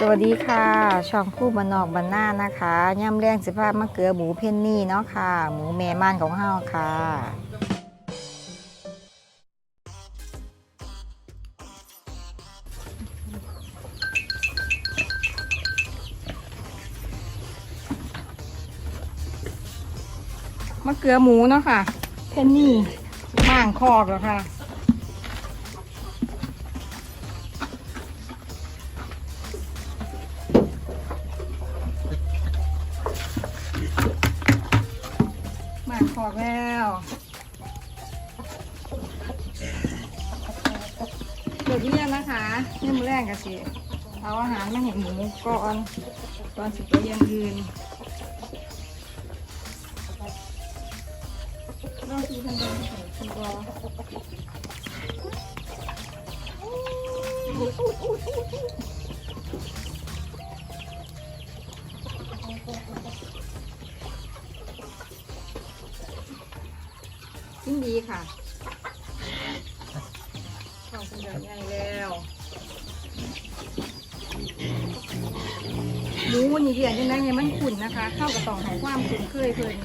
สวัสดีค่ะ ช่องผู้บานนอกบานหน้านะคะย่ำแรงสิภาพมะเกลือหมูเพนนี่เนาะค่ะ หมูแม่ม่านของเฮาค่ะมะเกลือหมูเนาะค่ะเพนนี่ม่างคอกแล้วค่ะ หมากขอกแล้วเดี๋ยวนี้นะคะนี่มือแรกกันสิเอาอาหารมาเห็นหมูก่อนก่อนสิไปเยังยืนลองดูทันทีใส่คุณบอ กินดีค่ะเข้าคุณเดินใหญ่แล้วหมูวันนี้เรียนยังไงเนี่ยมันขุ่นนะคะ เข้ากับต่องให้ความขุ่นเคยเพิ่น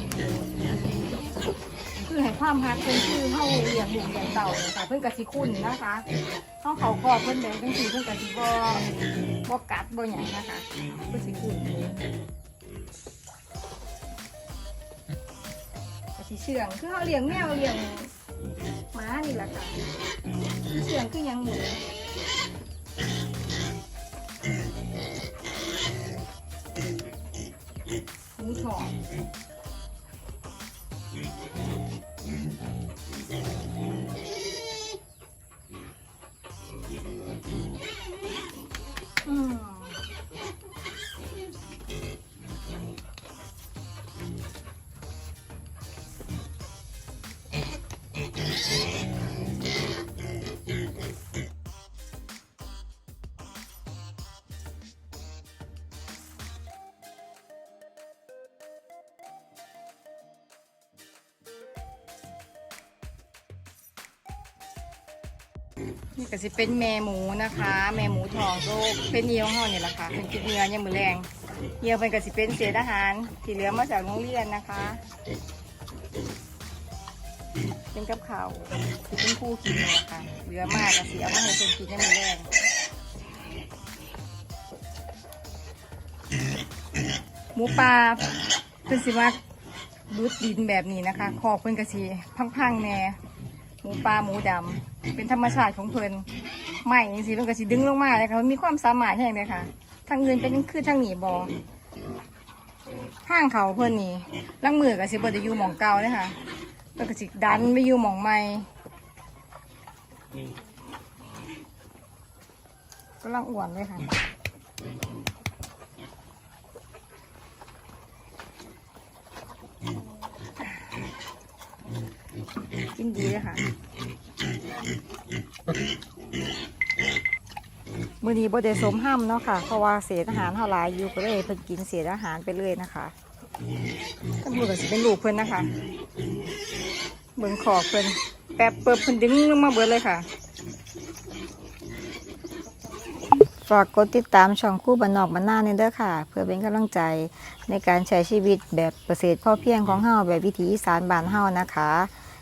คือให้ความฮักเพิ่นคือเข้าเลี้ยงหมูเลี้ยงเต่าเลยค่ะ เพิ่นกะสิขุ่นนะคะเข้าเขาคอเพิ่นแดงจังสีเพิ่นกะสิบ่บ่กัดบ่หยังนะคะเพิ่นสิขุ่น สีเชื่องคือเขาเลี้ยงแมวเลี้ยงหมานี่แหละค่ะเชื่องคือยังหมูหมูทอง นี่ก็สิเป็นแม่หมูนะคะ แม่หมูทองก็เป็นเยียวห่อนี่ยแหละค่ะเป็นกินเนื้อยังมือแรงเยียวเป็นก็สิเป็นเศษอาหารที่เหลือมาจากโรงเรียนนะคะ เป็นกับข้าวที่เป็นคู่กินนี่แหละค่ะเหลือมากก็เสียมาให้เป็นกินยังมือแรงหมูปลาเป็นสิว่าดูดดินแบบนี้นะคะคอกเพิ่นกระสีพังๆแน่ หมูปลาหมูดำเป็นธรรมชาติของเพิ่นไม่จริงๆเพิ่นกระสีดึงลงมาเลยค่ะมันมีความสามารถแห่งเลยค่ะทางอื่นเป็นคือทางหนีบอห้างเขาเพิ่นนี่ลังมือกับสิบไดอยู่หมองเก่าเลยค่ะเพิ่นกระสิดันไปอยู่หมองใหม่กำลังอ้วนเลยค่ะ กินดีเลยค่ะมือนี้บ่ได้สมห้ำเนาะค่ะ เพราะว่าเศษอาหารเท่าหลายอยู่ก็เลยเพิ่นกินเศษอาหารไปเลยนะคะก็มือก็สิเป็นลูกเพิ่นนะคะ เบิ่งขอกเพิ่นแป๊บเปิบเพิ่นดึงลงมาเบิดเลยค่ะ ฝากกดติดตามช่องคู่บันนอกบันหน้าเนี่ยเด้อค่ะ เพื่อเป็นกำลังใจในการใช้ชีวิตแบบเกษตรพ่อเพียงของเฮาแบบวิถีอีสานบ้านเฮานะคะ